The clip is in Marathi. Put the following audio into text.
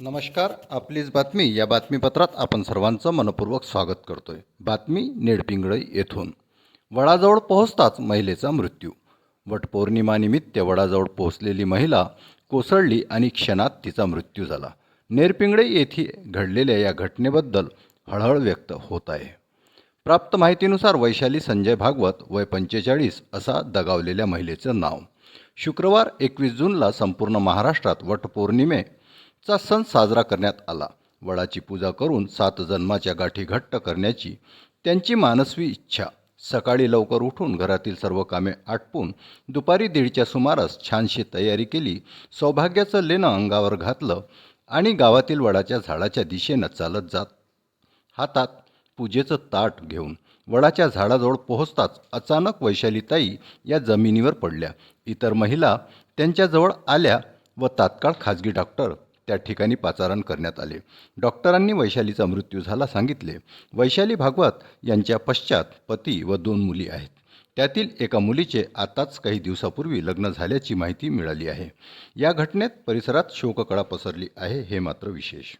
नमस्कार आपलीच बातमी. या बातमीपत्रात आपण सर्वांचं मनपूर्वक स्वागत करतोय. बातमी नेडपिंगळई येथून. वडाजवळ पोहोचताच महिलेचा मृत्यू. वटपौर्णिमानिमित्त वडाजवळ पोहोचलेली महिला कोसळली आणि क्षणात तिचा मृत्यू झाला. नेरपिंगळे येथे घडलेल्या या घटनेबद्दल हळहळ व्यक्त होत आहे. प्राप्त माहितीनुसार वैशाली संजय भागवत वय पंचेचाळीस असा दगावलेल्या महिलेचं नाव. शुक्रवार एकवीस जूनला संपूर्ण महाराष्ट्रात वटपौर्णिमे चा सण साजरा करण्यात आला. वडाची पूजा करून सात जन्माच्या गाठी घट्ट करण्याची त्यांची मानसवी इच्छा. सकाळी लवकर उठून घरातील सर्व कामे आटपून दुपारी दीडच्या सुमारास छानशी तयारी केली. सौभाग्याचं लेणं अंगावर घातलं आणि गावातील वडाच्या झाडाच्या दिशेनं चालत जात हातात पूजेचं ताट घेऊन वडाच्या झाडाजवळ पोहोचताच अचानक वैशालीताई या जमिनीवर पडल्या. इतर महिला त्यांच्याजवळ आल्या व तात्काळ खाजगी डॉक्टर त्या ठिकाणी पाचारण करण्यात आले. डॉक्टरांनी वैशालीचा मृत्यू झाला सांगितले. वैशाली भागवत यांच्या पश्चात पती व दोन मुली आहेत. त्यातील एका मुलीचे आताच काही दिवसापूर्वी लग्न झाल्याची माहिती मिळाली आहे. या घटनेत परिसरात शोककळा पसरली आहे हे मात्र विशेष.